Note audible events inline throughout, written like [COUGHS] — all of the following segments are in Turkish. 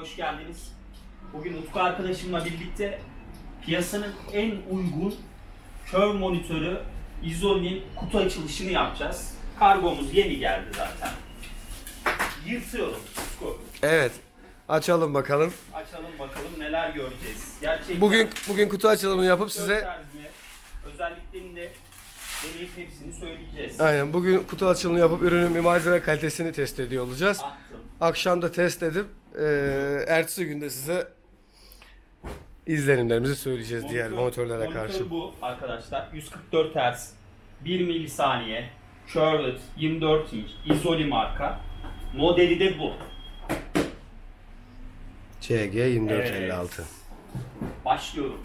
hoş geldiniz. Bugün Utku arkadaşımla birlikte piyasanın en uygun kör monitörü Izolin kutu açılışını yapacağız. Kargomuz yeni geldi zaten. Yırtıyorum Utku. Evet. Açalım bakalım. Açalım bakalım neler göreceğiz. Gerçekten Bugün bugün kutu açılımını yapıp size özelliklerini de deneyip hepsini söyleyeceğiz. aynen bugün kutu açılımını yapıp ürünün bir malzeme kalitesini test ediyor olacağız. Attım. Akşam da test edip eee ertesi günde size izlenimlerimizi söyleyeceğiz diğer monitörlere monitör karşı. bu arkadaşlar. 144 Hz, 1 milisaniye, Curved, 24 inç, Izoli marka. Modeli de bu. CG 2456. Başlıyorum.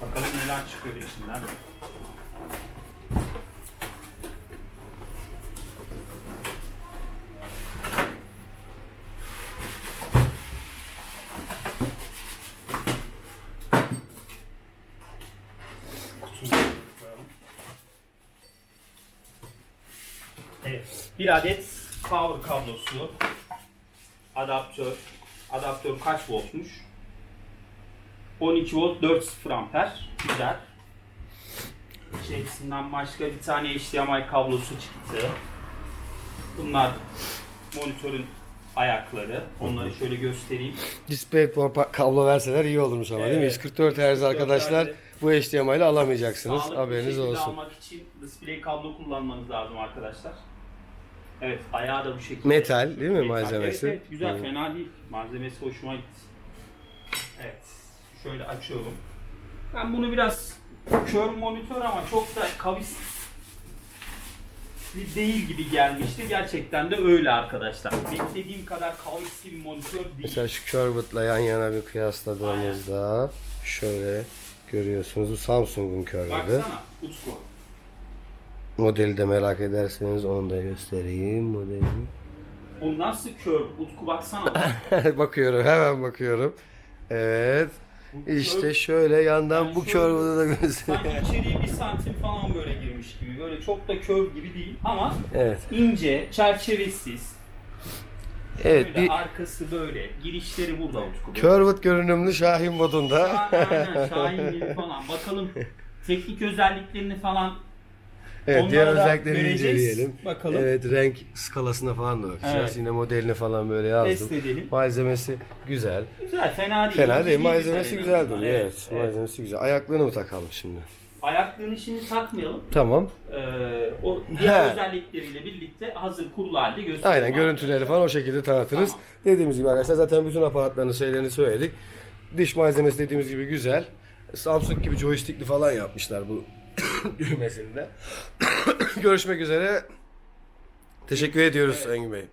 Bakalım neler çıkıyor içinden. Evet. Bir adet power kablosu. Adaptör. Adaptör kaç voltmuş? 12 volt 4.0 amper. Güzel. İçerisinden başka bir tane HDMI kablosu çıktı. Bunlar monitörün ayakları. Onları şöyle göstereyim. DisplayPort pa- kablo verseler iyi olurmuş ama değil mi? Evet. 144 Hz arkadaşlar Hz. Bu HDMI ile alamayacaksınız. Sağlıklı Haberiniz şekilde olsun. almak için display kablo kullanmanız lazım arkadaşlar. Evet, ayağı da bu şekilde. Metal değil mi malzemesi? Evet, evet, güzel, Hı. fena değil. Malzemesi hoşuma gitti. Evet, şöyle açıyorum. Ben bunu biraz kör monitör ama çok da kavis değil gibi gelmişti. Gerçekten de öyle arkadaşlar. Beklediğim kadar kavisli bir monitör değil. Mesela şu Curved'la yan yana bir kıyasladığımızda şöyle görüyorsunuz. Bu Samsung'un Curved'i. Baksana Utku. Modeli de merak ederseniz onu da göstereyim modeli. O nasıl kör? Utku baksana. [LAUGHS] bakıyorum hemen bakıyorum. Evet. Bu İşte kör- şöyle yandan Yani bu şöyle- Curved'ı da göstereyim. Sanki bir santim falan böyle girmiş gibi. Böyle çok da kör gibi değil ama Evet. ince, çerçevesiz. Evet Böyle bir arkası böyle. Girişleri burada Utku. Curved görünümlü Şahin modunda. Aynen Şahin gibi falan. Bakalım teknik özelliklerini falan Evet diğer Onlara özelliklerini inceleyelim. Bakalım. Evet renk skalasına falan da bakacağız. Evet. Yine modelini falan böyle test yazdım. edelim. Malzemesi güzel. Güzel, fena değil. Fena değil. Malzemesi güzel duruyor. Evet. Malzemesi güzel. Ayaklığını mı takalım şimdi? Ayaklığını şimdi takmayalım. Tamam. Ee, o diğer He. özellikleriyle birlikte hazır kurulu halde gösterelim. Aynen görüntüleri falan o şekilde tanıtırız. Tamam. Dediğimiz gibi arkadaşlar zaten bütün aparatlarını şeylerini söyledik. Diş malzemesi dediğimiz gibi güzel. Samsung gibi joystickli falan yapmışlar bu [COUGHS] düğmesinde. [COUGHS] Görüşmek üzere. Teşekkür ediyoruz Engin Bey.